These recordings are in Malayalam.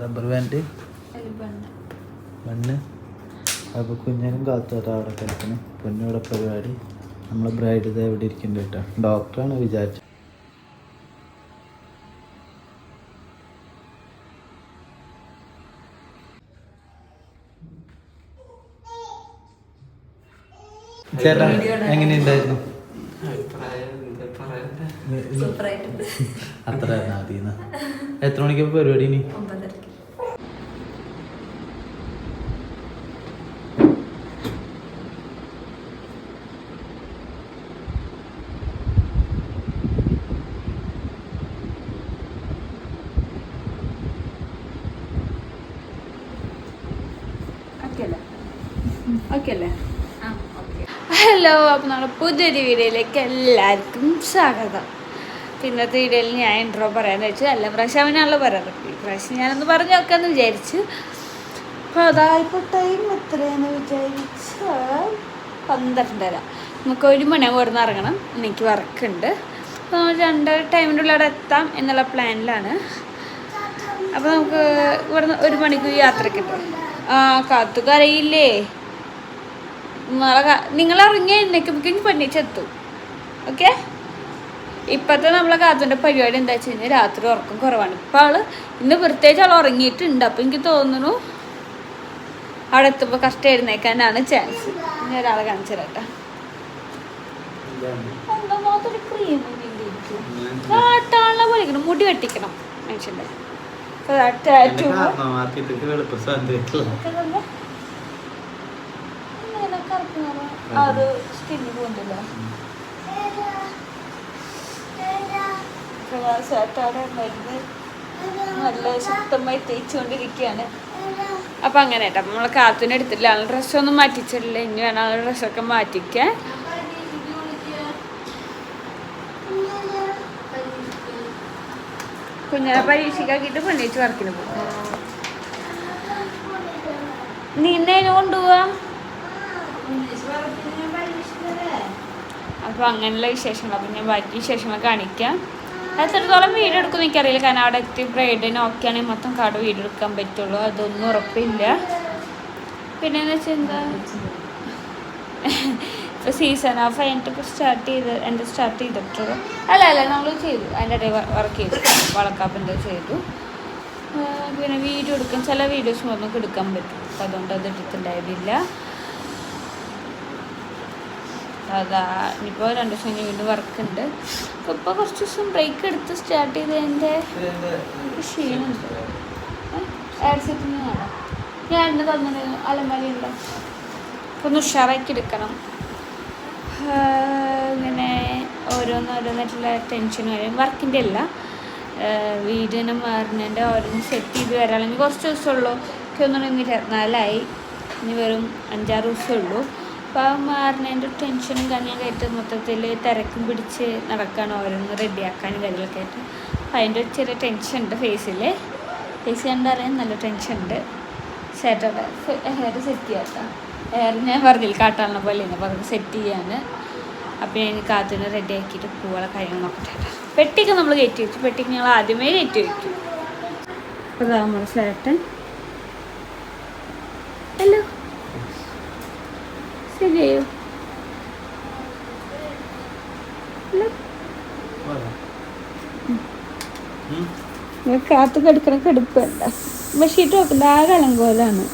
റബ്ബർ ബാൻഡ് മണ്ണ് അപ്പോൾ കുഞ്ഞനും കാത്തോട്ടാ അവിടെ കിടക്കുന്നു. പൊന്നൂടെ പരിപാടി. നമ്മളെ ബ്രൈഡ് ഇത് എവിടെ ഇരിക്കുന്നുണ്ട് കേട്ടോ. ഡോക്ടറാണ് വിചാരിച്ചത്. ചേട്ടാ എങ്ങനെയുണ്ടായിരുന്നു? അത്ര അത്ര മതി എത്ര മണിക്ക് പരിപാടി ഇനി? ഹലോ അപ്പോൾ നമ്മുടെ പുതിയൊരു വീഡിയോയിലേക്ക് എല്ലാവർക്കും സ്വാഗതം. ഇന്നത്തെ വീഡിയോയിൽ ഞാൻ ഇൻട്രോ പറയാൻ വെച്ചു. എല്ലാ പ്രാവശ്യം അവനാണല്ലോ പറയാറ് ഈ പ്രാവശ്യം ഞാനൊന്ന് പറഞ്ഞു നോക്കാമെന്ന് വിചാരിച്ചു. അപ്പോൾ അതായപ്പോൾ ടൈം എത്രയെന്ന് വിചാരിച്ചാൽ പന്ത്രണ്ടര. നമുക്ക് ഒരു മണിയാകുമ്പോൾ ഇവിടെ നിന്ന് ഇറങ്ങണം. എനിക്ക് വർക്കുണ്ട് അപ്പോൾ നമ്മൾ രണ്ടര ടൈമിന്റെ ഉള്ളിൽ അവിടെ എത്താം എന്നുള്ള പ്ലാനിലാണ് അപ്പോൾ നമുക്ക് ഇവിടുന്ന് ഒരു മണിക്കൂർ യാത്രയ്ക്കുണ്ട് ആ കാത്തു കരയില്ലേ? നിങ്ങൾ ഇറങ്ങി എഴുന്നേക്കുമ്പോഴേക്കും പണിച്ചെത്തും ഓക്കെ? ഇപ്പോഴത്തെ നമ്മളെ കാത്തുന്റെ പരിപാടി എന്താ വെച്ച് കഴിഞ്ഞാൽ രാത്രി ഉറക്കം കുറവാണ്. ഇപ്പം ആൾ ഇന്ന് പ്രത്യേകിച്ച് ആൾ ഉറങ്ങിയിട്ടുണ്ട്. അപ്പം എനിക്ക് തോന്നുന്നു അവിടെ എത്തുമ്പോൾ കഷ്ടം എഴുന്നേക്കാനാണ് ചാൻസ് ഇനി ഒരാളെ കാണിച്ചു തരട്ടെ. എന്താ മാത്രം ക്രീം കാട്ടാളെ പോലിക്കണം മുടി വെട്ടിക്കണം മനുഷ്യന്റെ. അത് മരുന്ന് നല്ല ശക്തമായി തേച്ചുകൊണ്ടിരിക്കുകയാണ്. അപ്പം അങ്ങനെ കേട്ടോ. നമ്മളെ കാത്തുനെ എടുത്തില്ല ആൾ ഡ്രസ്സൊന്നും മാറ്റിച്ചിട്ടില്ല. ഇനി വേണം ഡ്രസ്സൊക്കെ മാറ്റിക്കാൻ. കുഞ്ഞിനെ പരീക്ഷയ്ക്കാക്കിയിട്ട് പെണ്ണേച്ച് വർക്കിന് പോകും. നിന്നെ കൊണ്ടുപോവാ? അപ്പോൾ അങ്ങനെയുള്ള വിശേഷങ്ങൾ അപ്പം ഞാൻ ബാക്കി വിശേഷങ്ങൾ കാണിക്കാം. എത്രത്തോളം വീടെടുക്കും എനിക്കറിയില്ല. കാരണം അവിടെ എത്തി ബ്രൈഡിന് ഓക്കെ ആണെങ്കിൽ മൊത്തം കാട് വീടെടുക്കാൻ പറ്റുള്ളൂ. അതൊന്നും ഉറപ്പില്ല. പിന്നെ എന്താ? ഇപ്പോൾ സീസൺ ഓഫ് കഴിഞ്ഞിട്ട് ഇപ്പോൾ സ്റ്റാർട്ട് ചെയ്ത് എന്റെ സ്റ്റാർട്ട് ചെയ്തിട്ടുള്ളൂ. അല്ല അല്ല നമ്മൾ ചെയ്തു. അതിന്റെ ഇടയിൽ വർക്ക് ചെയ്തു. വളക്കാപ്പിന്റെ ചെയ്തു. പിന്നെ വീഡിയോ എടുക്കാൻ ചില വീഡിയോസ് നമുക്ക് എടുക്കാൻ പറ്റും. അപ്പം അതുകൊണ്ട് അത് എടുത്തിട്ടുണ്ടായിരുന്നില്ല. അതാ ഇനിയിപ്പോൾ രണ്ട് ദിവസം കഴിഞ്ഞ് വീണ്ടും വർക്ക് ഉണ്ട്. അപ്പോൾ ഇപ്പോൾ കുറച്ച് ദിവസം ബ്രേക്ക് എടുത്ത് സ്റ്റാർട്ട് ചെയ്തതിന്റെ ക്ഷീണുണ്ട് ഞാൻ എന്നെ തന്നത് അലമാരി ഉണ്ടോ ഒന്ന് ഉഷാറാക്കി എടുക്കണം. ഇങ്ങനെ ഓരോന്നോരോന്നായിട്ടുള്ള ടെൻഷൻ വരും വർക്കിന്റെ അല്ല. വീടിനെ മാറുന്നതിന്റെ ഓരോന്ന് സെറ്റ് ചെയ്ത് വരാണെങ്കിൽ കുറച്ച് ദിവസമുള്ളൂ എനിക്ക് തോന്നുന്നു ഇന്ന് ഇരുപത്തിനാലായി. ഇനി വെറും അഞ്ചാറ് ദിവസമേ ഉള്ളൂ. അപ്പോൾ ആ മാറുന്നതിന്റെ ടെൻഷനും കാര്യങ്ങളൊക്കെ മൊത്തത്തിൽ തിരക്കും പിടിച്ച് നടക്കാൻ ഓരോന്ന് റെഡിയാക്കാനും കാര്യങ്ങളൊക്കെ ആയിട്ട്. അപ്പോൾ അതിന്റെ ഒരു ചെറിയ ടെൻഷൻ ഉണ്ട് ഫേസിൽ ഫേസ് കണ്ടറിയാൻ നല്ല ടെൻഷൻ ഉണ്ട്. സാറ്റർഡേ ഹെയർ സെറ്റ് ഹെയർ ഞാൻ പറഞ്ഞില്ല കാട്ടാളിനെ പോലെ അപ്പോൾ അത് സെറ്റ് ചെയ്യാൻ അപ്പോൾ ഞാൻ കാത്തിന് റെഡി ആക്കിയിട്ട് പൂവളെ കാര്യങ്ങൾ നോക്കട്ടെ പെട്ടിക്ക് നമ്മൾ കയറ്റി വെച്ചു പെട്ടിക്ക് ഞങ്ങൾ ആദ്യമേ കയറ്റി വെക്കും. അപ്പോൾ നമ്മുടെ ചേട്ടൻ ഹലോ? ശരിയോ കാത്തു കിടക്കണ കിടപ്പുണ്ട ബെഡ്ഷീറ്റ് നോക്കണ്ട ആകെ അലങ്കോലാണ്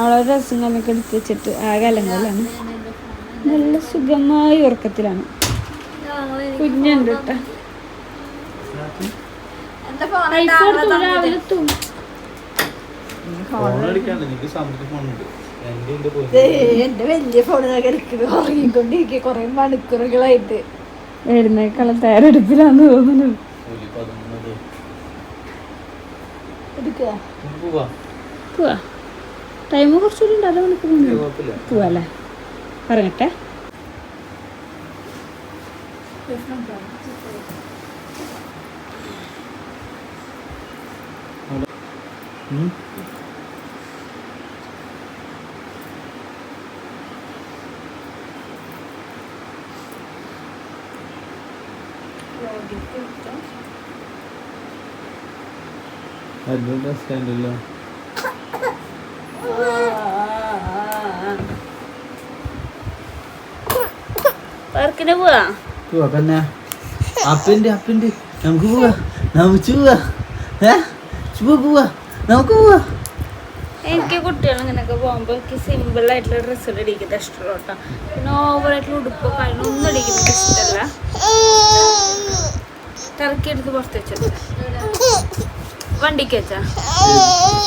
അവളെ ഡ്രസ്സും കാര്യമൊക്കെ എടുത്ത് വെച്ചിട്ട് ആകെ അലങ്കോലാണ്. നല്ല സുഖമായ ഉറക്കത്തിലാണ്. കുഞ്ഞുണ്ട് കേട്ടോ. എന്റെ വലിയ ഫോണിനൊക്കെ എടുക്കുന്നത് ഉറങ്ങിക്കൊണ്ടിരിക്കുക കുറെ മണിക്കൂറുകളായിട്ട്. എഴുന്നേക്കുള്ള തയ്യാറെടുപ്പിലാന്ന് തോന്നുന്നു. എടുക്കുക പോവാ. ടൈം കുറച്ചുകൂടി ഉണ്ട് അരമണിക്കൂർ മണിക്കൂർ മുന്നേ. കുഴപ്പമില്ല പോവാല്ലേ പറഞ്ഞിട്ടെ ഉം. വലിയ ഡ്രസ് ഉണ്ടല്ലോ വർക്കിന് പോവാ? പോവാ പിന്നെ അപ്പന്റെ അപ്പന്റെ നമുക്ക് പോവാ. നമുക്ക് പോവാ. ഏ? ചുമ്മാ പോവാ. നമുക്ക് പോവാ. എനിക്ക് കുട്ടികൾ ഇങ്ങനെയൊക്കെ പോകുമ്പോൾ എനിക്ക് സിമ്പിൾ ആയിട്ടുള്ള ഡ്രസ്സുകൾ അടിക്കുന്നത് ഇഷ്ടമുള്ള കേട്ടോ. പിന്നെ ഓവറായിട്ടുള്ള ഉടുപ്പ് കാര്യങ്ങളൊന്നും അടിക്കുന്നത് ഇഷ്ടമല്ല. ടർക്കി എടുത്ത് പുറത്ത് വെച്ചത് വണ്ടിക്ക് വെച്ചാ?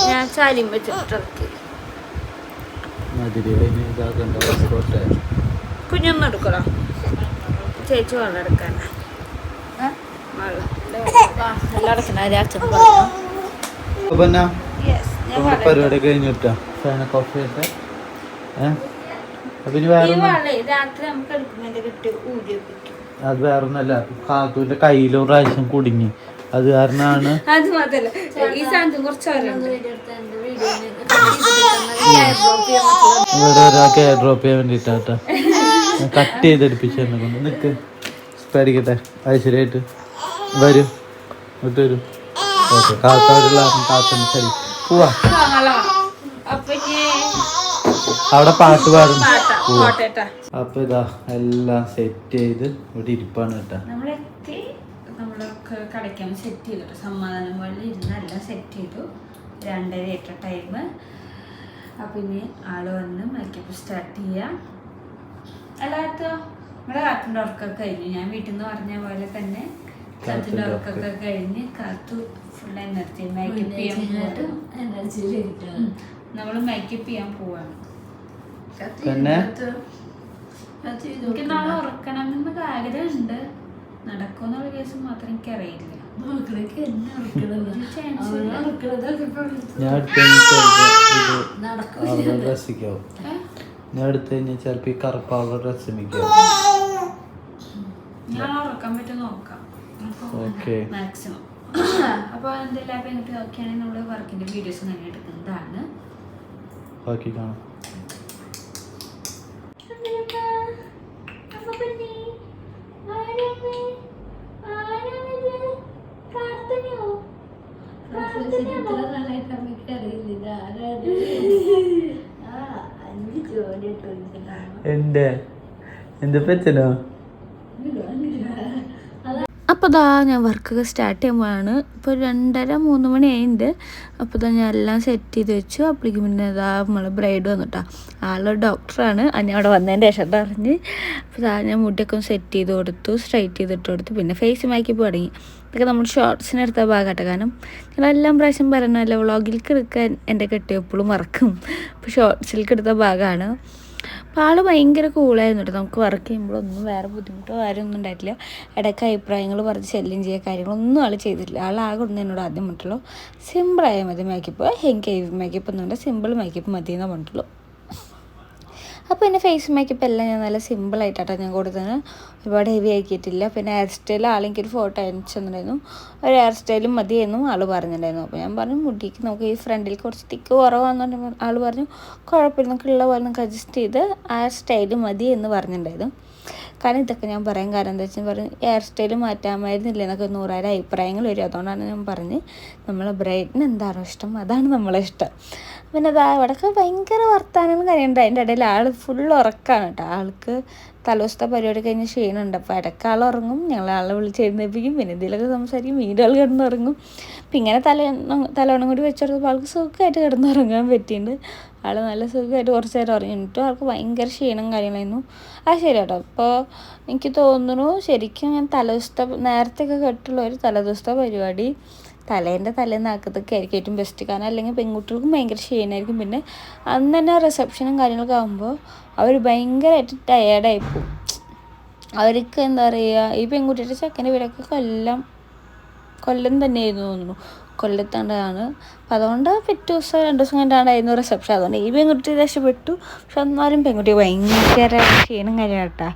ഞാൻ ചാലിയും വെച്ചിട്ട് കുഞ്ഞൊന്നും എടുക്കണോ ചേച്ചി വെള്ളം എടുക്കാനാ. പരിപാടി കഴിഞ്ഞിട്ടാ വേറെ അത് വേറെ ഒന്നല്ല കാത്തുവിന്റെ കയ്യിലും പ്രാവശ്യം കുടുങ്ങി. അത് കാരണമാണ് അത് മാത്രല്ല ഈ സാധനത്തിന് കുറച്ച് ഇവിടെ ഒരാൾക്ക് എയർ ഡ്രോപ്പ് ചെയ്യാൻ വേണ്ടിട്ടാട്ടാ കട്ട് ചെയ്തെടുപ്പിച്ച് എന്നെ കൊണ്ട്. നിക്ക്. പേടിക്കട്ടെ ശരിയായിട്ട് വരും. ഇങ്ങോട്ട് വരും. ഓക്കെ. കാത്തോടുള്ള കാത്തിന് ശരി. പോവാ. അവിടെ പാട്ട് പാടും. അപ്പൊ ഇതാ എല്ലാം സെറ്റ് ചെയ്ത് ഇവിടെ ഇരിപ്പാണ് കേട്ടോ. നമ്മളൊക്കെ കടയ്ക്കാൻ സെറ്റ് ചെയ്തിട്ട് സമാധാനം പോലെ ഇരുന്ന് എല്ലാം സെറ്റ് ചെയ്തു. രണ്ടര എട്ട ടൈം അപ്പം ഇനി ആൾ വന്ന് മേക്കപ്പ് സ്റ്റാർട്ട് ചെയ്യാം. അല്ലാത്ത നമ്മുടെ കാത്തിന്റെ ഉറക്കം കഴിഞ്ഞു. ഞാൻ വീട്ടിൽ നിന്ന് പറഞ്ഞ പോലെ തന്നെ കാത്തിന്റെ ഉറക്കമൊക്കെ കഴിഞ്ഞ് കാത്തു ഫുൾ എനർജി മേക്കപ്പ് ചെയ്യാൻ നമ്മൾ മേക്കപ്പ് ചെയ്യാൻ പോവാണ് പിന്നെ എനിക്ക് നാളെ ഉറക്കണം എന്നൊക്കെ ആഗ്രഹമുണ്ട്. നടക്കുമെന്നുള്ള കേസ് മാത്രം എനിക്കറിയില്ല. ഞാൻ ഞാൻ അടുത്ത് കഴിഞ്ഞാൽ ചിലപ്പോ ഈ കറുപ്പ് രസമിക്കും ഞാൻ ഉറക്കാൻ പറ്റും നോക്കാം. ഓക്കെ മാക്സിമം അപ്പോൾ നമ്മൾ വർക്കിന്റെ വീഡിയോസ് എടുക്കുന്നതാണ് ബാക്കി കാണാം. എന്റെ എന്താ? പെച്ചനോ അപ്പോൾ ഇതാ ഞാൻ വർക്കൊക്കെ സ്റ്റാർട്ട് ചെയ്യുമ്പോഴാണ്. ഇപ്പോൾ രണ്ടര മൂന്ന് മണി ആയിണ്ട് അപ്പോൾ ഇതാ ഞാൻ എല്ലാം സെറ്റ് ചെയ്ത് വെച്ചു. അപ്പോഴേക്കും പിന്നെ ഇതാ നമ്മളെ ബ്രൈഡ് വന്നിട്ടാ. ആളൊരു ഡോക്ടറാണ് ഞാൻ അവിടെ വന്നതിന്റെ ശേഷം അറിഞ്ഞ്. അപ്പോൾ ഇതാ ഞാൻ മുടിയൊക്കെ സെറ്റ് ചെയ്ത് കൊടുത്തു. സ്ട്രൈറ്റ് ചെയ്തിട്ട് കൊടുത്തു. പിന്നെ ഫേസ് മാക്കി തുടങ്ങി. ഇതൊക്കെ നമ്മൾ ഷോർട്സിന് എടുത്ത ഭാഗമായിട്ട് കാരണം ഞങ്ങളെല്ലാം പ്രാവശ്യം പറഞ്ഞല്ലോ വ്ളോഗിലേക്ക് എടുക്കാൻ എന്റെ കെട്ടിയപ്പോഴും മറക്കും. അപ്പോൾ ഷോർട്സിലേക്ക് എടുത്ത ഭാഗമാണ് അപ്പോൾ ആൾ ഭയങ്കര കൂളായിരുന്നു കേട്ടോ നമുക്ക് വർക്ക് ചെയ്യുമ്പോഴൊന്നും വേറെ ബുദ്ധിമുട്ടോ കാര്യമൊന്നും ഉണ്ടായിട്ടില്ല. ഇടയ്ക്ക് അഭിപ്രായങ്ങൾ പറഞ്ഞ് ശല്യം ചെയ്യുക കാര്യങ്ങളൊന്നും ആൾ ചെയ്തിട്ടില്ല. ആൾ ആകെ ഒന്ന് എന്നോട് ആദ്യം പറഞ്ഞിട്ടുള്ളൂ സിമ്പിളായ മതി മേക്കപ്പ് ഹെങ്കി മേക്കപ്പ് ഒന്നുമില്ല. സിമ്പിൾ മേക്കപ്പ് മതി പറഞ്ഞിട്ടുള്ളൂ. അപ്പോൾ എന്റെ ഫേസ് മേക്കപ്പ് എല്ലാം ഞാൻ നല്ല സിമ്പിളായിട്ടാണ് ഞാൻ കൊടുത്തത്. ഒരുപാട് ഹെവി ആക്കിയിട്ടില്ല പിന്നെ ഹെയർ സ്റ്റൈൽ ആളെനിക്ക് ഒരു ഫോട്ടോ അയച്ചിട്ടുണ്ടായിരുന്നു. ഒരു ഹെയർ സ്റ്റൈലും മതിയെന്നും ആൾ പറഞ്ഞിട്ടുണ്ടായിരുന്നു. അപ്പോൾ ഞാൻ പറഞ്ഞു മുടിക്ക് നമുക്ക് ഈ ഫ്രണ്ടിൽ കുറച്ച് തിക്ക് പറഞ്ഞു ആൾ പറഞ്ഞു കുഴപ്പമില്ല നമുക്ക് ഉള്ള പോലെ നമുക്ക് അഡ്ജസ്റ്റ് ചെയ്ത് ആ സ്റ്റൈൽ മതി എന്ന് പറഞ്ഞിട്ടുണ്ടായിരുന്നു. കാരണം ഇതൊക്കെ ഞാൻ പറയാൻ കാരണം എന്താ വെച്ചാൽ പറഞ്ഞു ഹെയർ സ്റ്റൈൽ മാറ്റാമായിരുന്നില്ല എന്നൊക്കെ നൂറായിരം അഭിപ്രായങ്ങൾ വരും. അതുകൊണ്ടാണ് ഞാൻ പറഞ്ഞ് നമ്മളെ ബ്രൈഡിന് എന്താണോ ഇഷ്ടം അതാണ് നമ്മളെ ഇഷ്ടം. പിന്നെ അതാ ഇവിടെയൊക്കെ ഭയങ്കര വർത്താനങ്ങളും കഴിയുന്നുണ്ട് അതിന്റെ ഇടയിൽ ആൾ ഫുൾ ഉറക്കാണ് കേട്ടോ ആൾക്ക് തലോസ്ത പരിപാടി കഴിഞ്ഞ് ക്ഷീണമുണ്ട് അപ്പോൾ ഇടയ്ക്ക് ആൾ ഉറങ്ങും. ഞങ്ങൾ ആളെ വിളിച്ച് എഴുന്നേൽപ്പിക്കും. പിന്നെ എന്തെങ്കിലുമൊക്കെ സംസാരിക്കും. വീടുകൾ കിടന്നുറങ്ങും. അപ്പം ഇങ്ങനെ തല തലവണം കൂടി വെച്ചെടുത്തപ്പോൾ ആൾക്ക് സുഖമായിട്ട് കിടന്നുറങ്ങാൻ പറ്റിയിട്ടുണ്ട് ആൾ നല്ല സുഖമായിട്ട് കുറച്ച് നേരം ഉറങ്ങിയിട്ടു ആൾക്ക് ഭയങ്കര ക്ഷീണം കാര്യങ്ങളായിരുന്നു. ആ ശരി കേട്ടോ അപ്പോൾ എനിക്ക് തോന്നുന്നു ശരിക്കും ഞാൻ തലേദിവസത്തെ നേരത്തെയൊക്കെ കേട്ടുള്ള ഒരു തലദിവസത്തെ പരിപാടി. തലേന്റെ തലേന്നാക്കത്തൊക്കെ ആയിരിക്കും ഏറ്റവും ബെസ്റ്റ് കാരണം അല്ലെങ്കിൽ പെൺകുട്ടികൾക്കും ഭയങ്കര ക്ഷീണമായിരിക്കും. പിന്നെ അന്ന് തന്നെ റിസപ്ഷനും കാര്യങ്ങളൊക്കെ ആകുമ്പോൾ അവർ ഭയങ്കരമായിട്ട് ടയേർഡായി പോകും അവർക്ക് എന്താ പറയുക ഈ പെൺകുട്ടിയുടെ ചെക്കന്റെ വീടൊക്കെ കൊല്ലം കൊല്ലം തന്നെയായിരുന്നു തോന്നുന്നു. കൊല്ലത്താണ്ടാണ്. അപ്പം അതുകൊണ്ട് പിറ്റേ ദിവസം രണ്ട് ദിവസം കണ്ടാണ്ടായിരുന്നു റിസപ്ഷൻ അതുകൊണ്ട് ഈ പെൺകുട്ടി രക്ഷപ്പെട്ടു. പക്ഷെ എന്നാലും പെൺകുട്ടി ഭയങ്കര ക്ഷീണം കാര്യം കേട്ടാ.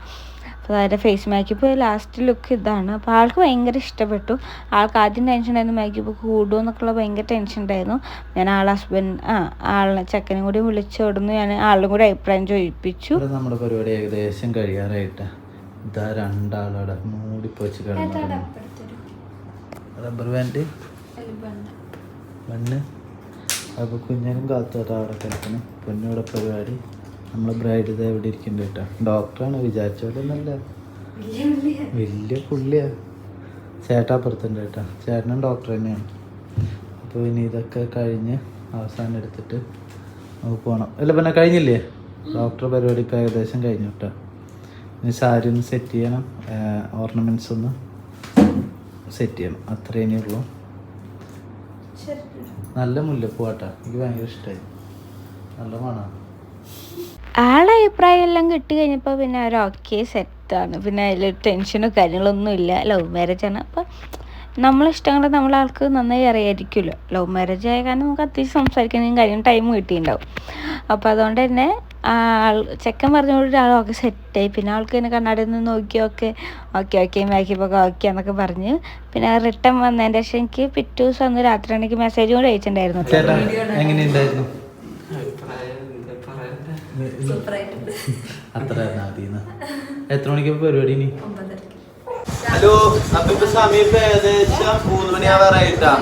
അപ്പോൾ അതിന്റെ ഫേസ് മേക്കപ്പ് ലാസ്റ്റ് ലുക്ക് ഇതാണ്. അപ്പോൾ ആൾക്ക് ഭയങ്കര ഇഷ്ടപ്പെട്ടു. ആൾക്ക് ആദ്യം ടെൻഷൻ ഉണ്ടായിരുന്നു മേക്കപ്പ് കൂടുമോ എന്നൊക്കെയുള്ള ഭയങ്കര ടെൻഷൻ ഉണ്ടായിരുന്നു. ഞാൻ ആൾ ഹസ്ബൻഡ് ആ ആളിനെ ചെക്കനും കൂടി വിളിച്ചോടുന്നു ഞാൻ ആളും കൂടി അഭിപ്രായം ചോദിപ്പിച്ചു. നമ്മുടെ പരിപാടി ഏകദേശം കഴിയാറായിട്ട്. ഇതാ രണ്ടാളവിടെ മൂടിപ്പോച്ച് കിടന്നു. റബ്ബർ ബാൻഡ് മണ്ണ് അപ്പോൾ കുഞ്ഞനും കാത്തോട്ടാ അവിടെ കിടക്കണം. പൊന്നിവിടെ പരിപാടി. നമ്മളെ ബ്രൈഡ് ഇത് എവിടെ ഇരിക്കണ്ട കേട്ടോ. ഡോക്ടറാണ് വിചാരിച്ച പോലെ ഒന്നല്ല വലിയ പുള്ളിയാ. ചേട്ടാ അപ്പുറത്തുണ്ട് കേട്ടോ. ചേട്ടനും ഡോക്ടർ തന്നെയാണ്. അപ്പോൾ ഇനി ഇതൊക്കെ കഴിഞ്ഞ് അവസാനം എടുത്തിട്ട് നമുക്ക് പോകണം അല്ല പിന്നെ കഴിഞ്ഞില്ലേ? ഡോക്ടർ പരിപാടി ഇപ്പോൾ ഏകദേശം കഴിഞ്ഞു കേട്ടോ. ഇനി സാരി ഒന്ന് സെറ്റ് ചെയ്യണം. ഓർണമെന്റ്സ് ഒന്ന് സെറ്റ് ചെയ്യണം. അത്രേ ഇനിയുള്ളൂ നല്ല മുല്ലപ്പൂ എനിക്ക് ഭയങ്കര ഇഷ്ടമായി നല്ല മണമാണ് ആളെ അഭിപ്രായം എല്ലാം കിട്ടി കഴിഞ്ഞപ്പോൾ പിന്നെ അവർ ഓക്കെ സെറ്റാണ് പിന്നെ അതിൽ ടെൻഷനോ കാര്യങ്ങളൊന്നും ഇല്ല. ലവ് മാരേജ് ആണ്. അപ്പം നമ്മളെ ഇഷ്ടങ്ങൾ നമ്മളെ ആൾക്ക് നന്നായി അറിയായിരിക്കുമല്ലോ. ലവ് മാരേജ് ആയ കാരണം നമുക്ക് അത്യാവശ്യം സംസാരിക്കാനും കാര്യം ടൈം കിട്ടിയിട്ടുണ്ടാവും. അപ്പോൾ അതുകൊണ്ട് തന്നെ ആൾ ചെക്കൻ പറഞ്ഞുകൊണ്ട് ആൾ ഓക്കെ സെറ്റായി പിന്നെ ആൾക്ക് എന്നെ കണ്ണാടിയിൽ നിന്ന് നോക്കി ഓക്കെ ഓക്കെ ഓക്കെ പോക്കെ ഓക്കെ എന്നൊക്കെ പറഞ്ഞ്. പിന്നെ റിട്ടേൺ വന്നതിന്റെ ശേഷം എനിക്ക് പിറ്റേ ദിവസം അന്ന് രാത്രി ആണെങ്കിൽ മെസ്സേജ് കൂടെ അയച്ചിട്ടുണ്ടായിരുന്നു. അത്ര മതിന്ന് എത്ര മണിക്ക് പരിപാടി ഇനി? ഹലോ അപ്പൊ ഇപ്പൊ സമയം ഇപ്പൊ ഏകദേശം മൂന്ന് മണിയാവാറായിട്ടാ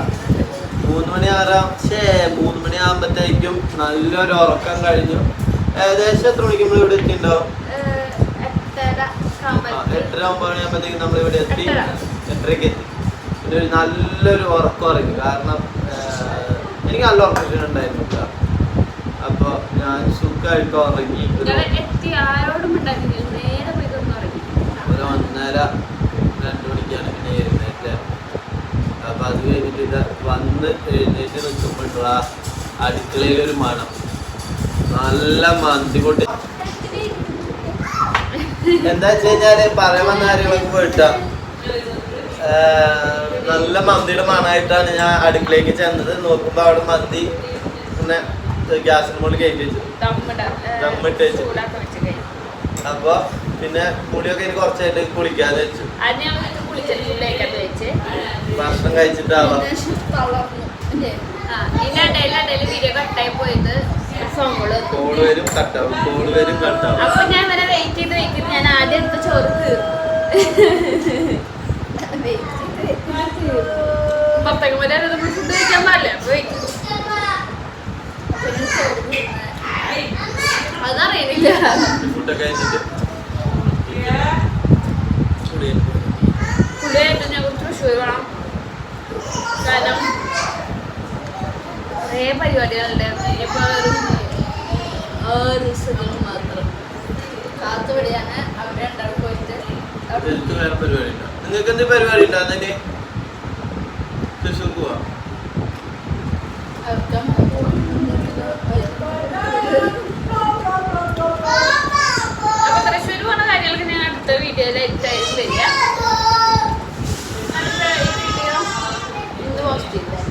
മൂന്ന് മണിയാറാ ഛേ മൂന്ന് മണിയാകുമ്പത്തേക്കും നല്ലൊരു ഉറക്കം കഴിഞ്ഞു. ഏകദേശം എത്ര മണിക്ക് നമ്മൾ ഇവിടെ എത്തിണ്ടോ എട്ടര ഒമ്പത് മണിയാകുമ്പത്തേക്കും നമ്മൾ ഇവിടെ എത്തി. എട്ടരയ്ക്ക് എത്തി. പിന്നെ ഒരു നല്ലൊരു ഉറക്കം ഉറങ്ങി. കാരണം എനിക്ക് നല്ല ഉറക്കം ഉണ്ടായിരുന്നു അപ്പൊ അപ്പോൾ ഞാൻ സുഖമായിട്ട് ഉറങ്ങി. ഒരു ഒന്നര രണ്ട് മണിക്കാണ് പിന്നെ എഴുന്നേറ്റ്. അപ്പൊ അത് കഴിഞ്ഞിട്ട് ഇത് വന്ന് എഴുന്നേറ്റ് നിൽക്കുമ്പോഴാ അടുക്കളയിൽ ഒരു മണം. നല്ല മന്തി കൊട്ടി എന്താ വെച്ച് കഴിഞ്ഞാൽ പറയാൻ വന്ന കാര്യങ്ങളൊക്കെ പോയിട്ടാ നല്ല മന്തിയുടെ മണമായിട്ടാണ് ഞാൻ അടുക്കളയിലേക്ക് ചെന്നത്. നോക്കുമ്പോ അവിടെ മന്തി പിന്നെ ഗ്യാസിന് മുകളിൽ കയറ്റി വെച്ചു. അപ്പൊ പിന്നെ കുളിയൊക്കെ എനിക്ക് കുറച്ചായിട്ട് കുളിക്കാതെ വെച്ചു. ഭക്ഷണം കഴിച്ചിട്ടാവാം. കോൾ വരും കട്ടാവും. കോൾ വരും കട്ടാവും. അപ്പൊ ഞാൻ ഇവരെ വെയിറ്റ് ചെയ്ത് വെക്കും ഞാൻ ആദ്യം എടുത്ത ചോറ് തീർന്നു. പുറത്തേക്ക് വരെ നമ്മൾ ഫുഡ് കഴിക്കാൻ പാടില്ല. അപ്പൊ വെയിറ്റ് പുള്ളിയായിട്ട് ഞാൻ കുറച്ച് തൃശ്ശൂർ വേണം. കാരണം കുറേ പരിപാടികളുണ്ട്. ഇനിയിപ്പോ ഒരു ദിവസങ്ങൾ മാത്രം. അവിടെ രണ്ടാളും പോയിട്ട് അവിടെ എനിക്ക് വേറെ നിങ്ങൾക്ക് എന്ത് പരിപാടി ഉണ്ടോ അന്നെ തൃശ്ശൂർ പോവാ അവർക്ക് അപ്പൊ തൃശ്ശൂർ പോണ കാര്യങ്ങളൊക്കെ ഞാൻ അടുത്ത വീഡിയോയിലായിട്ട് വരിക ഇന്ന് പോസ്റ്റ് ചെയ്തേ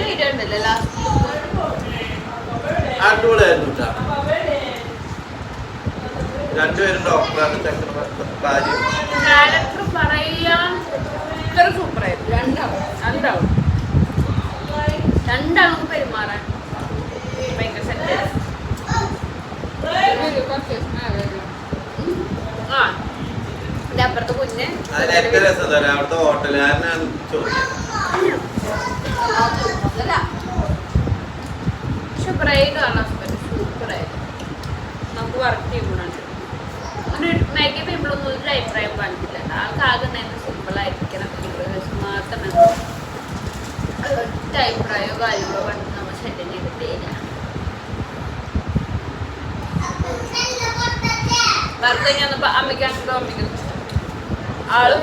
വീഡിയോ ഉണ്ടല്ലോ ലാസ്റ്റ് രണ്ടുപേരും ഡോക്ടറാണ് ഭാര്യ പറയാൻ സൂപ്പറായിരുന്നു രണ്ടാവും രണ്ടാളും. പെരുമാറാൻ ഭയങ്കര സെറ്റ് ആ ഇതിന്റെ അപ്പുറത്ത് കുഞ്ഞ് അവിടുത്തെ ഹോട്ടലുകാരനാണ് പക്ഷെ ബ്രൈഡ് ആണ് ഹസ്ബൻഡ് സൂപ്പറായിരുന്നു നമുക്ക് വർക്ക് ചെയ്യുമ്പോഴുണ്ട് മാഗി പിമ്പിളൊന്നും ഒരു അഭിപ്രായം പറഞ്ഞില്ല ആൾക്ക് ആകെ തന്നെ സിമ്പിൾ ആയിരിക്കണം ഡ്രസ് മാത്രം ഒറ്റ അഭിപ്രായമോ കാര്യങ്ങളോ പറഞ്ഞ് നമ്മൾ സെറ്റ് ചെയ്തിട്ടില്ല അമ്മയ്ക്കും ആളും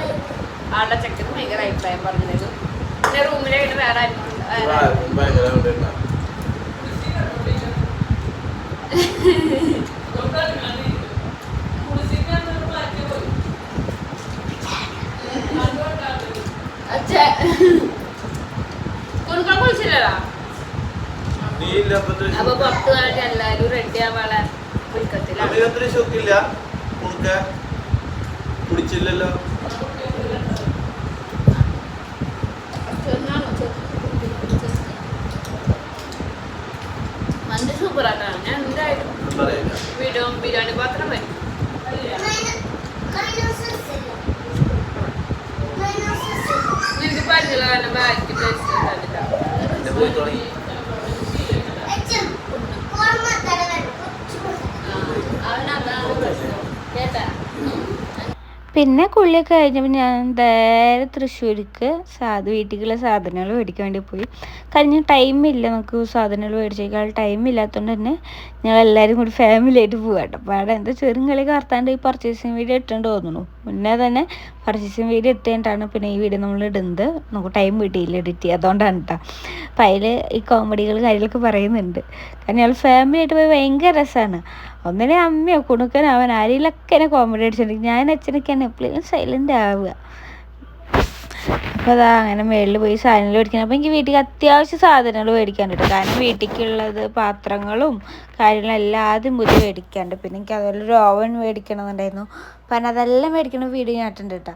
ആളുടെ ചെക്കനും ഭയങ്കര അഭിപ്രായം പറഞ്ഞിരുന്നു പിന്നെ റൂമിലായിട്ട് വേറെ കുളിച്ചില്ലടാ? അപ്പൊ പുറത്തു പോയിട്ട് എല്ലാരും റെഡി ആവാളെ അധികം തൃശ്ശൂർക്കില്ല ഉണക്ക? കുടിച്ചില്ലല്ലോ? ബിരിയാണി പാത്രം വരും minus, മതിയല്ലോ കാരണം ബാക്കി എന്റെ പോയി തുടങ്ങി. പിന്നെ കുള്ളിയൊക്കെ കഴിഞ്ഞപ്പോൾ ഞാൻ നേരെ തൃശ്ശൂർക്ക് സാധ വീട്ടിലേക്കുള്ള സാധനങ്ങൾ മേടിക്കാൻ വേണ്ടി പോയി. കഴിഞ്ഞ ടൈമില്ല നമുക്ക് സാധനങ്ങൾ മേടിച്ചാൽ ടൈം ഇല്ലാത്തതുകൊണ്ട് തന്നെ ഞങ്ങൾ എല്ലാവരും കൂടി ഫാമിലി ആയിട്ട് പോകാം കേട്ടോ. അപ്പോൾ അവിടെ എന്താ ചെറുങ്ങളി കർത്താണ്ട് ഈ പർച്ചേസിങ് വീഡിയോ ഇട്ടുകൊണ്ട് തോന്നുന്നു. മുന്നേ തന്നെ പർച്ചേസിങ് വീഡിയോ ഇട്ടുകൊണ്ടാണ് പിന്നെ ഈ വീഡിയോ നമ്മൾ ഇടുന്നത്. നമുക്ക് ടൈം കിട്ടിയില്ല എഡിറ്റ് ചെയ്യുക അതുകൊണ്ടാണ് കേട്ടോ അപ്പം അതിൽ ഈ കോമഡികൾ കാര്യങ്ങളൊക്കെ പറയുന്നുണ്ട്. കാരണം ഞങ്ങൾ ഫാമിലി ആയിട്ട് പോയി ഭയങ്കര രസമാണ് ഒന്നിനെ അമ്മയോ കുണുക്കനോ അവൻ ആരെയിലൊക്കെ എന്നെ കോമഡി അടിച്ചിട്ടുണ്ടെങ്കിൽ ഞാൻ അച്ഛനൊക്കെ എന്നെ എപ്പോഴും സൈലന്റ് ആവുക. അപ്പോൾ അതാ അങ്ങനെ മേളിൽ പോയി സാധനങ്ങൾ മേടിക്കണം അപ്പോൾ എനിക്ക് വീട്ടിൽ അത്യാവശ്യം സാധനങ്ങൾ മേടിക്കാനുണ്ട് കാരണം വീട്ടിലേക്കുള്ളത് പാത്രങ്ങളും കാര്യങ്ങളും എല്ലാം ആദ്യം പുതിയ മേടിക്കാണ്ട് പിന്നെ എനിക്ക് അതുപോലെ ഒരു ഓവൻ മേടിക്കണമെന്നുണ്ടായിരുന്നു. അപ്പം അതെല്ലാം മേടിക്കണ വീഡിയോ ഞാട്ടുണ്ട് കേട്ടോ.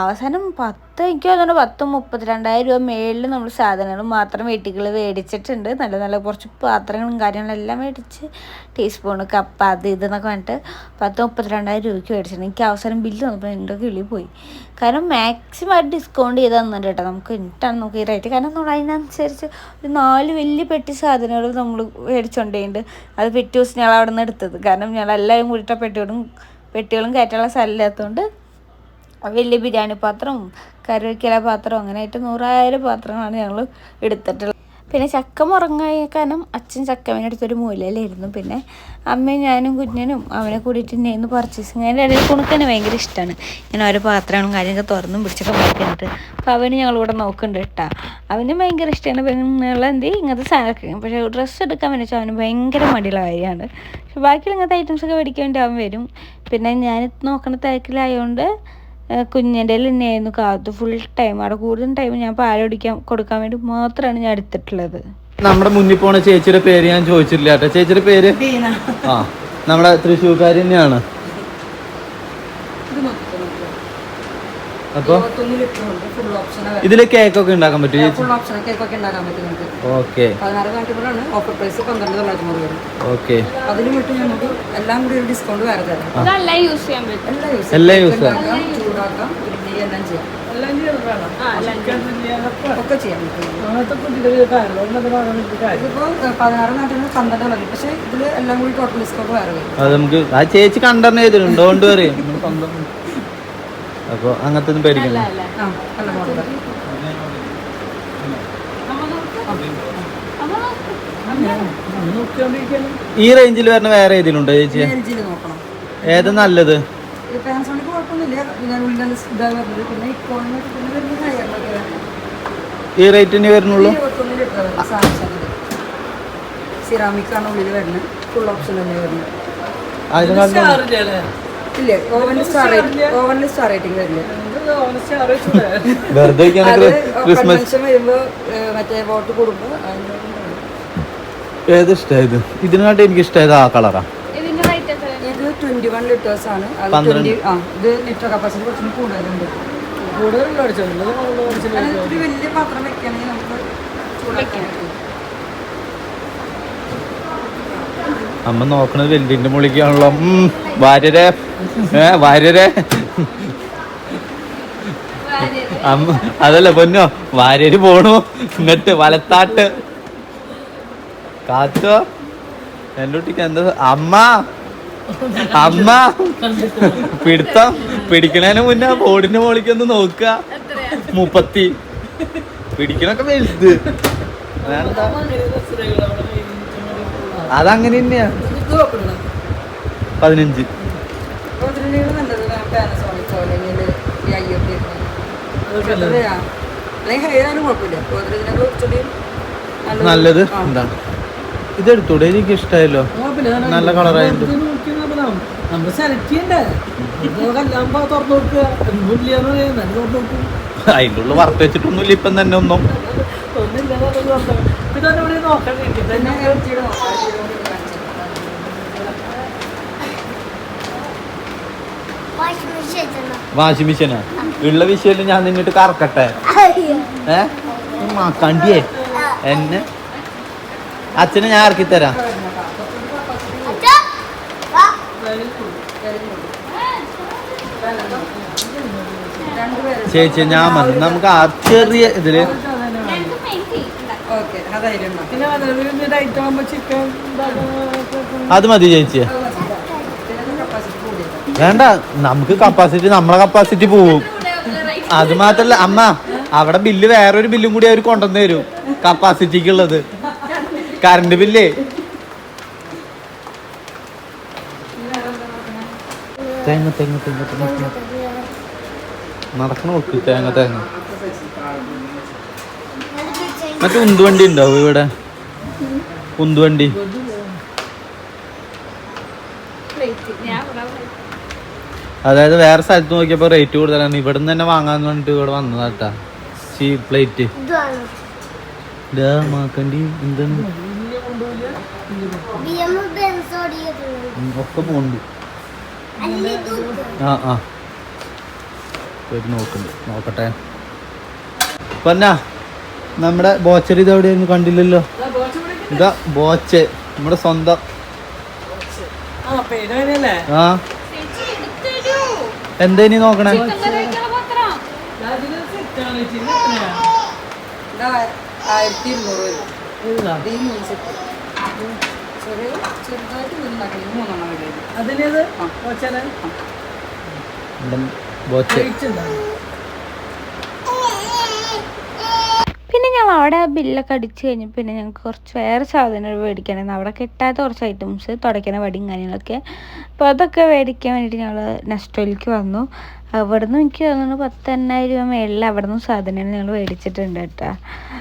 അവസാനം പത്ത് എനിക്ക് തോന്നുന്നു പത്ത് മുപ്പത്തിരണ്ടായിരം രൂപ മേളിൽ നമ്മൾ സാധനങ്ങൾ മാത്രം വീട്ടിൽ മേടിച്ചിട്ടുണ്ട്. നല്ല നല്ല കുറച്ച് പാത്രങ്ങളും കാര്യങ്ങളും എല്ലാം മേടിച്ച് ടീസ്പൂണ് കപ്പ അത് ഇതെന്നൊക്കെ പറഞ്ഞിട്ട് പത്ത് മുപ്പത്തിരണ്ടായിരം രൂപയ്ക്ക് മേടിച്ചിട്ടുണ്ട്. എനിക്ക് അവസാനം ബില്ല് വന്നപ്പോൾ എന്റെ കിളി പോയി. കാരണം മാക്സിമം ആയിട്ട് ഡിസ്കൗണ്ട് ചെയ്ത് തന്നിട്ട് കേട്ടോ. നമുക്ക് എന്നിട്ടാണ് നമുക്ക് ഈ റേറ്റ് കാരണം നമ്മൾ അതിനനുസരിച്ച് ഒരു നാല് വലിയ പെട്ടി സാധനങ്ങൾ നമ്മൾ മേടിച്ചുകൊണ്ടേണ്ട് അത് പിറ്റേ ദിവസം ഞങ്ങൾ അവിടെ നിന്ന് എടുത്തത്. കാരണം ഞങ്ങൾ എല്ലാവരും കൂടിയിട്ട് പെട്ടികളും പെട്ടികളും കയറ്റാനുള്ള സ്ഥലമില്ലാത്തതുകൊണ്ട് വലിയ ബിരിയാണി പാത്രവും കറിവയ്ക്കല പാത്രവും അങ്ങനെ ആയിട്ട് നൂറായിരം പാത്രങ്ങളാണ് ഞങ്ങൾ എടുത്തിട്ടുള്ളത്. പിന്നെ ചക്ക മുറങ്ങാനും അച്ഛൻ ചക്കവിനെ അടുത്തൊരു മൂലയിലായിരുന്നു. പിന്നെ അമ്മയും ഞാനും കുഞ്ഞനും അവനെ കൂടിയിട്ട് തന്നെയായിരുന്നു പർച്ചേസ് അതിന്റെ ഇടയിൽ കുണുക്കനെ ഭയങ്കര ഇഷ്ടമാണ് ഇങ്ങനെ ഓരോ പാത്രങ്ങളും കാര്യങ്ങളൊക്കെ തുറന്നും പിടിച്ചൊക്കെ നോക്കിയിട്ട് അപ്പോൾ അവന് ഞങ്ങളിവിടെ നോക്കുന്നുണ്ട് കേട്ടോ അവന് ഭയങ്കര ഇഷ്ടമാണ് പെണ്ണുള്ള എന്ത് ഇങ്ങനത്തെ സാധനമൊക്കെ പക്ഷേ ഡ്രസ്സ് എടുക്കാൻ വേണ്ടി വെച്ചാൽ അവന് ഭയങ്കര മടിയുള്ള കാര്യമാണ്. പക്ഷെ ബാക്കിയുള്ള ഇങ്ങനത്തെ ഐറ്റംസൊക്കെ മേടിക്കാൻ വേണ്ടി അവൻ വരും. പിന്നെ ഞാൻ നോക്കണ തിരക്കിലായതുകൊണ്ട് കുഞ്ഞിന്റെ തന്നെയായിരുന്നു കാത്തു ഫുൾ ടൈം അവിടെ കൂടുതൽ ടൈം ഞാൻ പാലൊടിക്കാൻ കൊടുക്കാൻ വേണ്ടി മാത്രമാണ് ഞാൻ എടുത്തിട്ടുള്ളത്. നമ്മുടെ മുന്നിൽ പോണ ചേച്ചിയുടെ പേര് ഞാൻ ചോദിച്ചിട്ടില്ല ചേച്ചിയുടെ പേര്? ആ നമ്മുടെ തൃശ്ശൂർക്കാരി തന്നെയാണ് അപ്പൊ ഇരുപത്തൊന്ന് ലിറ്റർ ഉണ്ട് ഫുൾ ഓപ്ഷൻ ഇതിൽ കേക്ക് ഒക്കെ ഉണ്ടാക്കാൻ പറ്റും ചേച്ചി ഫുൾ ഓപ്ഷൻ കേക്കൊക്കെ ഉണ്ടാക്കാൻ പറ്റും നിങ്ങൾക്ക് ഓക്കെ പതിനാറ് കാണിക്കുമ്പോഴാണ് ഓഫർ കേക്ക് ഒക്കെ ഉണ്ടാക്കാൻ പറ്റും ഓക്കെ ഓക്കെ അതിന് വിട്ട് നമുക്ക് എല്ലാം കൂടി ഒരു ഡിസ്കൗണ്ട് വേറെ തരാം. അതെല്ലാം യൂസ് ചെയ്യാൻ പറ്റും. എല്ലാം യൂസ് ചെയ്യാം. ചൂടാക്കാം എല്ലാം ചെയ്യാം. ഒക്കെ ചെയ്യാൻ പറ്റും ഇതിപ്പോ ഏഹ്, പതിനാറ് നാട്ടിൽ നിന്ന് പന്ത്രണ്ട് മതി പക്ഷേ ഇതിൽ എല്ലാം കൂടി ടോട്ടൽ ഡിസ്കൗണ്ട് വേറെ വരും. അത് നമുക്ക് ആ ചേച്ചി കണ്ടെന്ന് ചെയ്തിട്ടുണ്ട്. ഡോണ്ട് വറി സ്വന്തം അപ്പൊ അങ്ങനത്തെ ഒന്നും പേടിക്കണ്ട ഈ റേഞ്ചിൽ വരുന്ന വേറെ ഏതെങ്കിലും ഉണ്ടോ ചേച്ചി ഏതാ നല്ലത്? ഈ പാൻസോണിക്ക് തന്നെ റേറ്റിന് വരുന്നുള്ളൂ? സിറാമിക് ആണ് ഉള്ളിൽ വരുന്നത്. ഫുൾ ഓപ്ഷൻ തന്നെ വരുന്നത്. ഇല്ലേ? സ്റ്റാർ റേറ്റിംഗ് ഓവനിൽ സ്റ്റാർ റേറ്റിംഗ് വരില്ല? വെറുതെ ക്രിസ്മസ് മറ്റേ വോട്ട് അതിന്റെ ഏത് ഇഷ്ടമായത് ഇതിനായിട്ട് എനിക്ക് ഇഷ്ടമായത് ആ കളറാ. ഇത് ട്വന്റി വൺ ലിറ്റേഴ്സ് ആണ്. അത് പന്ത്രണ്ട്. 20 ആ ഇത് ലിറ്റർ കപ്പാസിറ്റി കുറച്ചും കൂടുതലുണ്ട്. വലിയ പാത്രം വെക്കുകയാണെങ്കിൽ നമുക്ക് അമ്മ നോക്കണത് വെല്ലിന്റെ മുളിക്കാണല്ലോ ഭാര്യരെ ഏ ഭാര്യരെ അമ്മ അതല്ല പൊന്നോ ഭാര്യര് പോണു. എന്നിട്ട് വലത്താട്ട്. കാത്തോ? എന്റെ കുട്ടിക്ക് എന്താ അമ്മ. അമ്മ. പിടുത്തം. പിടിക്കണേന് മുന്നേ ബോർഡിന്റെ മോളിക്ക് ഒന്ന് നോക്ക മുപ്പത്തി. പിടിക്കണൊക്കെ വലുത്. അതങ്ങനെ തന്നെയാ. പതിനഞ്ച്. നല്ലത്. എന്താ ഇതെടുത്തൂടെ? എനിക്ക് ഇഷ്ടമായല്ലോ നല്ല കളറായിട്ട് നമ്മൾ സെലക്ട് ചെയ്യണ്ടേ? ഇതെല്ലാം തുറന്നു നോക്കുക. ഒന്നുമില്ലാന്ന് പറയാൻ നല്ല തുറന്നു നോക്കും. അതിന്റെ ഉള്ളിൽ വറുത്ത് വെച്ചിട്ടൊന്നുമില്ല. ഇപ്പം തന്നെ ഒന്നും. ഒന്നുമില്ല പിന്നെ ഇവിടെ നോക്കാൻ വേണ്ടി തന്നെ ഇറച്ചിയുടെ നോക്കാം ഇറച്ചിയുടെ കൂടി കാണിച്ചു വാഷിംഗ് മെഷീനാ? ഉള്ള വിഷയം ഞാൻ നിന്നിട്ട് കറക്കട്ടെ. ഏ? കണ്ടിയേ? എന്നെ? അച്ഛനെ ഞാൻ ഇറക്കി തരാം. ചേച്ചി ഞാൻ വന്നു. നമുക്ക് ആ ചെറിയ ഇതിൽ അത് മതി ചേച്ചി വേണ്ട നമുക്ക് കപ്പാസിറ്റി നമ്മളെ കപ്പാസിറ്റി പോവും. അത് മാത്രല്ല അമ്മ അവിടെ ബില്ല് വേറൊരു ബില്ലും കൂടി അവർ കൊണ്ടുവന്ന് തരും കപ്പാസിറ്റിക്ക് ഉള്ളത് കറണ്ട് ബില്ലേ തേങ്ങ തേങ്ങ തേങ്ങ നടക്കണ നോക്ക് തേങ്ങ തേങ്ങ. മറ്റേ ഉന്തുവണ്ടി ഉണ്ടാവും ഇവിടെ? ഉന്തുവണ്ടി ഞാൻ ഇവിടെ അതായത് വേറെ സ്ഥലത്ത് നോക്കിയപ്പോ റേറ്റ് കൂടുതലാണ്. ഇവിടെ നിന്ന് തന്നെ വാങ്ങാന്ന് പറഞ്ഞിട്ട് ഇവിടെ വന്നതാട്ടാ ചീ പ്ലേറ്റ് മാക്കണ്ടി എന്താണ്? ഒക്കെ പോണ്ട് ആ ആ. പോയിട്ട് നോക്കണ്ട്. നോക്കട്ടെ. പൊന്നാ നമ്മുടെ ബോച്ചറി ഇത് എവിടെയൊന്നും കണ്ടില്ലല്ലോ? ഇതാ ബോച്ച് നമ്മുടെ സ്വന്തം. ആ പേര് അങ്ങനെയല്ലേ ആ ചേച്ചി എടുത്തരൂ എന്താ ഇനി നോക്കണേ ആയിരത്തി ഇരുന്നൂറ് പാത്രം അതിന് സെറ്റാണ് ചേച്ചി ഇത് എത്രയാ? ഇതാ ആയിരത്തി ഇരുന്നൂറ് വരും ഇതാ. ഇത് ഈ മൂന്ന് സെറ്റ് ചെറിയ ചെറുതായിട്ട് ഉണ്ടാക്കി മൂന്നെണ്ണം വരും അതിനേത് ഓച്ചാല ഇവിടെ ബോച്ച് കഴിച്ചുണ്ടോ പിന്നെ ഞങ്ങൾ അവിടെ ബില്ലൊക്കെ അടിച്ച് കഴിഞ്ഞ് പിന്നെ ഞങ്ങൾക്ക് കുറച്ച് വേറെ സാധനങ്ങൾ മേടിക്കാനായിരുന്നു. അവിടെ കിട്ടാത്ത കുറച്ച് ഐറ്റംസ് തുടയ്ക്കണ വടിയും കാര്യങ്ങളൊക്കെ. അപ്പോൾ അതൊക്കെ മേടിക്കാൻ വേണ്ടിയിട്ട് ഞങ്ങൾ നെസ്റ്റോയിലേക്ക് വന്നു. അവിടെ നിന്ന് എനിക്ക് തോന്നുന്നു പത്തെണ്ണായിരം രൂപ മേളിൽ അവിടെ നിന്ന് സാധനങ്ങൾ ഞങ്ങൾ മേടിച്ചിട്ടുണ്ട് കേട്ടോ.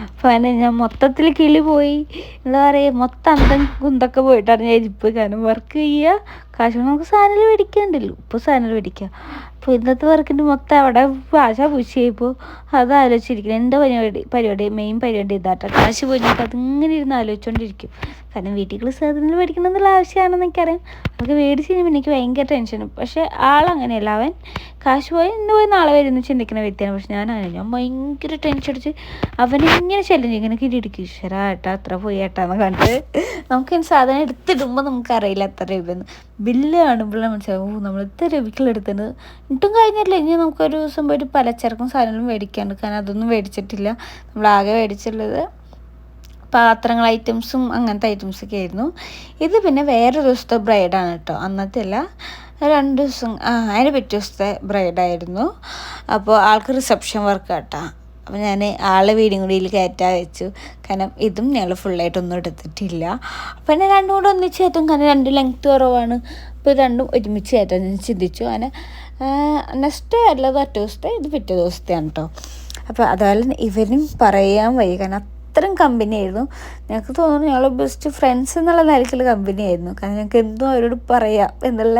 അപ്പോൾ അതിന് ഞാൻ മൊത്തത്തിൽ കിളി പോയി. എന്താ പറയുക മൊത്തം അന്തം കുന്തൊക്കെ പോയിട്ടാണ് ഞാൻ ഇരിപ്പ് കാരണം വർക്ക് ചെയ്യുക കാശ് നമുക്ക് സാധനങ്ങൾ മേടിക്കണ്ടല്ലോ. ഇപ്പോൾ സാധനങ്ങൾ മേടിക്കുക അപ്പോൾ ഇന്നത്തെ വർക്കിന്റെ മൊത്തം അവിടെ ഭാഷ പൂശിയായിപ്പോൾ അത് ആലോചിച്ചിരിക്കണം. എന്റെ പരിപാടി? പരിപാടി? മെയിൻ പരിപാടി ഇതാട്ടോ. കാശ് പോയിട്ട് അതിങ്ങനെ ഇരുന്ന് ആലോചിച്ചുകൊണ്ടിരിക്കും കാരണം വീട്ടിൽ സാധനങ്ങൾ മേടിക്കണം എന്നുള്ള ആവശ്യമാണെന്ന് എനിക്കറിയാം. അതൊക്കെ മേടിച്ച് കഴിഞ്ഞപ്പോൾ എനിക്ക് ഭയങ്കര ടെൻഷനും പക്ഷേ ആളങ്ങനെയല്ല. അവൻ കാശ് പോയി ഇന്ന് പോയി നാളെ വരുന്നു ചിന്തിക്കുന്ന വ്യക്തിയാണ്. പക്ഷെ ഞാൻ അങ്ങനെ ഞാൻ ഭയങ്കര ടെൻഷൻ അടിച്ച് അവനിങ്ങനെ ശല്യം ഇങ്ങനെ കിട്ടിയിരിക്കും ഈശ്വര ഏട്ടാ അത്ര പോയി ഏട്ടാന്ന് കണ്ടിട്ട് നമുക്ക് സാധനം എടുത്തിടുമ്പോൾ നമുക്കറിയില്ല അത്ര രൂപയെന്ന് ബില്ല് കാണുമ്പോഴാണ് മനസ്സിലാവും ഓ നമ്മൾ ഇത്ര എടുത്തത് എന്നിട്ടും കഴിഞ്ഞില്ല ഇനി നമുക്കൊരു ദിവസം പോയിട്ട് പലചരക്കും സാധനങ്ങളും മേടിക്കാണ്ട് കാരണം അതൊന്നും മേടിച്ചിട്ടില്ല. നമ്മൾ ആകെ മേടിച്ചുള്ളത് പാത്രങ്ങൾ ഐറ്റംസും അങ്ങനത്തെ ഐറ്റംസൊക്കെ ആയിരുന്നു. ഇത് പിന്നെ വേറെ ദിവസത്തെ ബ്രൈഡാണ് കേട്ടോ. അന്നത്തെ അല്ല രണ്ട് ദിവസം ആ അതിന് പിറ്റേ ദിവസത്തെ ബ്രൈഡായിരുന്നു അപ്പോൾ ആൾക്ക് റിസപ്ഷൻ വർക്ക് കേട്ടോ. അപ്പോൾ ഞാൻ ആളെ വീടും കൂടിയിൽ കയറ്റാ വെച്ചു. കാരണം ഇതും ഞങ്ങൾ ഫുള്ളായിട്ടൊന്നും എടുത്തിട്ടില്ല. അപ്പം എന്നെ രണ്ടും കൂടെ ഒന്നിച്ച് കയറ്റും. കാരണം രണ്ട് ലെങ്ത്ത് കുറവാണ്. അപ്പോൾ രണ്ടും ഒരുമിച്ച് കയറ്റാൻ ഞാൻ ചിന്തിച്ചു. അങ്ങനെ നെക്സ്റ്റ് അല്ലാതെ ഒറ്റ ദിവസത്തെ ഇത് പിറ്റേ ദിവസത്തെയാണ് കേട്ടോ അപ്പോൾ അതുപോലെ ഇവരും പറയാൻ വയ്യ. കാരണം അത്രയും കമ്പനി ആയിരുന്നു. ഞങ്ങൾക്ക് തോന്നുന്നു ഞങ്ങൾ ബെസ്റ്റ് ഫ്രണ്ട്സ് എന്നുള്ള നിലയ്ക്കുള്ള കമ്പനി ആയിരുന്നു. കാരണം ഞങ്ങൾക്ക് എന്തും അവരോട് പറയാം എന്നുള്ള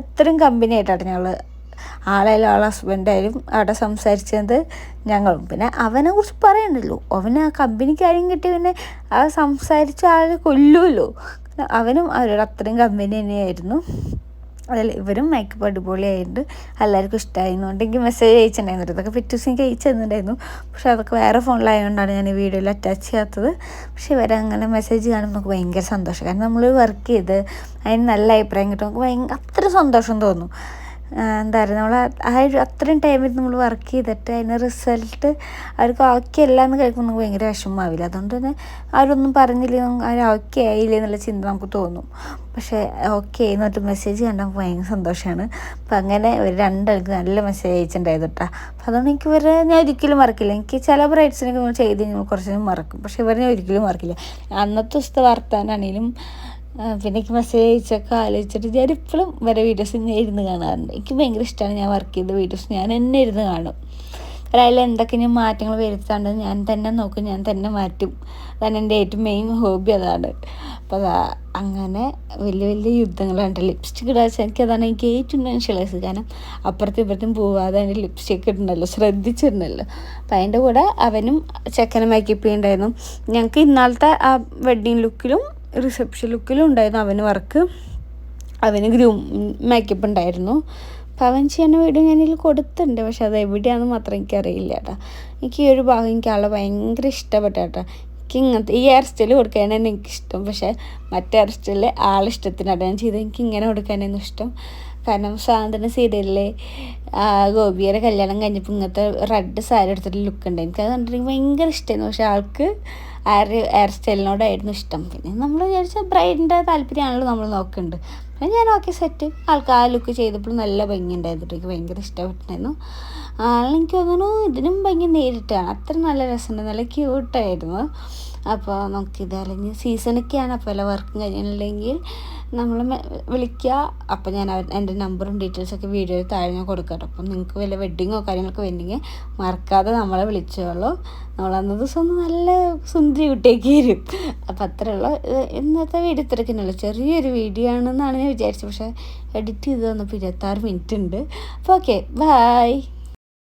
അത്രയും കമ്പനി ആയിട്ടാണ് ഞങ്ങൾ ആളായാലും ആളെ ഹസ്ബൻഡായാലും അവിടെ സംസാരിച്ചത് ഞങ്ങളും. പിന്നെ അവനെ കുറിച്ച് പറയണ്ടല്ലോ. അവന് ആ കമ്പനിക്ക് കാര്യം കിട്ടി പിന്നെ ആ സംസാരിച്ച ആളെ കൊല്ലുമല്ലോ അവനും അവരോട് അത്രയും കമ്പനി തന്നെയായിരുന്നു. അതല്ല ഇവരും മേക്കപ്പ് അടിപൊളിയായിട്ട് എല്ലാവർക്കും ഇഷ്ടമായിരുന്നു എനിക്ക് മെസ്സേജ് അയച്ചിട്ടുണ്ടായിരുന്നു. ഇതൊക്കെ പിറ്റേ ദിവസം എനിക്ക് അയച്ചു തന്നിട്ടുണ്ടായിരുന്നു. പക്ഷെ അതൊക്കെ വേറെ ഫോണിലായതുകൊണ്ടാണ് ഞാൻ ഈ വീഡിയോയിൽ അറ്റാച്ച് ചെയ്യാത്തത്. പക്ഷെ ഇവരങ്ങനെ മെസ്സേജ് കാണുമ്പോൾ നമുക്ക് ഭയങ്കര സന്തോഷം. കാരണം നമ്മൾ വർക്ക് ചെയ്ത് അതിന് നല്ല അഭിപ്രായം കിട്ടും നമുക്ക് ഭയങ്കര അത്ര സന്തോഷം തോന്നും. ആ, എന്താ പറയുക നമ്മൾ ആ ഒരു അത്രയും ടൈമിൽ നമ്മൾ വർക്ക് ചെയ്തിട്ട് അതിന് റിസൾട്ട് അവർക്ക് ഓക്കെ അല്ല എന്ന് കേൾക്കുമ്പോൾ നമുക്ക് ഭയങ്കര വിഷമമാവില്ല? അതുകൊണ്ട് തന്നെ അവരൊന്നും പറഞ്ഞില്ല അവർ ഓക്കെ ആയില്ലേ എന്നുള്ള ചിന്ത നമുക്ക് തോന്നും. പക്ഷേ ഓക്കെ എന്നിട്ട് മെസ്സേജ് കണ്ടാൽ നമുക്ക് ഭയങ്കര സന്തോഷമാണ് അപ്പം അങ്ങനെ ഒരു രണ്ടാൾക്ക് നല്ല മെസ്സേജ് അയച്ചിട്ടുണ്ടായിരുന്നു കേട്ടോ അപ്പം അതുകൊണ്ട് എനിക്ക് ഇവരെ ഞാൻ ഒരിക്കലും മറക്കില്ല. എനിക്ക് ചില ബ്രൈഡ്സിനൊക്കെ ചെയ്ത് കഴിഞ്ഞാൽ കുറച്ച് മറക്കും. പക്ഷേ ഇവരെ ഞാൻ ഒരിക്കലും മറക്കില്ല. അന്നത്തെ ദിവസത്തെ വർത്താനാണെങ്കിലും പിന്നെ എനിക്ക് മെസ്സേജ് അയച്ചൊക്കെ ആലോചിച്ചിട്ട് ഞാൻ ഇപ്പോഴും വരെ വീഡിയോസ് ഞാൻ ഇരുന്ന് കാണാറുണ്ട്. എനിക്ക് ഭയങ്കര ഇഷ്ടമാണ് ഞാൻ വർക്ക് ചെയ്ത വീഡിയോസ് ഞാൻ എന്നെ ഇരുന്ന് കാണും. കാരണം അതിൽ എന്തൊക്കെ ഞാൻ മാറ്റങ്ങൾ വരുത്താണ്ട് ഞാൻ തന്നെ നോക്കും ഞാൻ തന്നെ മാറ്റും. അതാണ് എന്റെ ഏറ്റവും മെയിൻ ഹോബി അതാണ്. അപ്പോൾ അതാ അങ്ങനെ വലിയ വലിയ യുദ്ധങ്ങളുണ്ട് ലിപ്സ്റ്റിക് ഇടാൻ എനിക്ക് അതാണ് എനിക്ക് ഏറ്റവും ടെൻഷൻലെസ് കാരണം അപ്പുറത്തും ഇപ്പുറത്തും പോവാതെ അതിന്റെ ലിപ്സ്റ്റിക് ഇടണല്ലോ ശ്രദ്ധിച്ചിരുന്നല്ലോ അപ്പം അതിന്റെ കൂടെ അവനും ചെക്കനും മേക്കപ്പ് ഉണ്ടായിരുന്നു. ഞങ്ങൾക്ക് ഇന്നാളത്തെ ആ വെഡ്ഡിങ് ലുക്കിലും റിസപ്ഷൻ ലുക്കിലും ഉണ്ടായിരുന്നു അവന് വർക്ക് അവന് ഗ്രൂം മേക്കപ്പ് ഉണ്ടായിരുന്നു. അപ്പോൾ അവൻ ചെയ്യുന്ന വീഡിയോ ഞാനിതിൽ കൊടുത്തിട്ടുണ്ട്. പക്ഷെ അത് എവിടെയാണെന്ന് മാത്രം എനിക്കറിയില്ല കേട്ടോ എനിക്ക് ഈ ഒരു ഭാഗം എനിക്ക് ആളെ ഭയങ്കര ഇഷ്ടപ്പെട്ട കേട്ടോ എനിക്ക് ഇങ്ങനത്തെ ഈ ഹെയർ സ്റ്റൈൽ കൊടുക്കാനാണ് എനിക്കിഷ്ടം. പക്ഷേ മറ്റേ ഹെയർ സ്റ്റൈലിൽ ആളിഷ്ടത്തിനാണ് ഞാൻ ചെയ്തത്. എനിക്ക് ഇങ്ങനെ കൊടുക്കാനായിരുന്നു ഇഷ്ടം. കാരണം സാന്ത്വന സീരിയലിലെ ഗോപിയുടെ കല്യാണം കഴിഞ്ഞപ്പോൾ ഇങ്ങനത്തെ റെഡ് സാരി എടുത്തിട്ട് ലുക്ക് ഉണ്ട്. എനിക്കത് കണ്ടിട്ടുണ്ടെങ്കിൽ ഭയങ്കര ഇഷ്ടമായിരുന്നു പക്ഷെ ആൾക്ക് ആ ഒരു ഹെയർ സ്റ്റൈലിനോടായിരുന്നു ഇഷ്ടം. പിന്നെ നമ്മൾ വിചാരിച്ച ബ്രൈഡിന്റെ താല്പര്യമാണല്ലോ നമ്മൾ നോക്കുന്നുണ്ട് പിന്നെ ഞാൻ ഓക്കെ സെറ്റ് ആൾക്ക് ആ ലുക്ക് ചെയ്തപ്പോൾ നല്ല ഭംഗി ഉണ്ടായിരുന്നു. എനിക്ക് ഭയങ്കര ഇഷ്ടപ്പെട്ടിട്ടുണ്ടായിരുന്നു. ആളെനിക്ക് തോന്നുന്നു ഇതിനും ഭംഗി നേരിട്ടാണ്. അത്ര നല്ല രസമുണ്ട്. നല്ല ക്യൂട്ടായിരുന്നു അപ്പോൾ നമുക്കിത് അല്ലെങ്കിൽ സീസണൊക്കെയാണ് അപ്പോൾ എല്ലാ വർക്കും കഴിഞ്ഞിട്ടുണ്ടെങ്കിൽ നമ്മൾ വിളിക്കുക അപ്പോൾ ഞാൻ എന്റെ നമ്പറും ഡീറ്റെയിൽസൊക്കെ വീഡിയോയിൽ താഴെ ഞാൻ കൊടുക്കാം അപ്പോൾ നിങ്ങൾക്ക് വല്ല വെഡ്ഡിങ്ങോ കാര്യങ്ങളൊക്കെ വരുന്നെങ്കിൽ മറക്കാതെ നമ്മളെ വിളിച്ചോളൂ. നമ്മളന്ന് ദിവസം ഒന്ന് നല്ല സുന്ദരി കുട്ടിയൊക്കെ വരും. അപ്പോൾ അത്രയുള്ള ഇന്നത്തെ വീഡിയോ ഇത്രയ്ക്കുന്നുള്ളൂ ചെറിയൊരു വീഡിയോ ആണെന്നാണ് ഞാൻ വിചാരിച്ചത്. പക്ഷേ എഡിറ്റ് ചെയ്ത് തന്നപ്പോൾ ഇരുപത്താറ് മിനിറ്റ് ഉണ്ട്. അപ്പോൾ ഓക്കെ ബായ്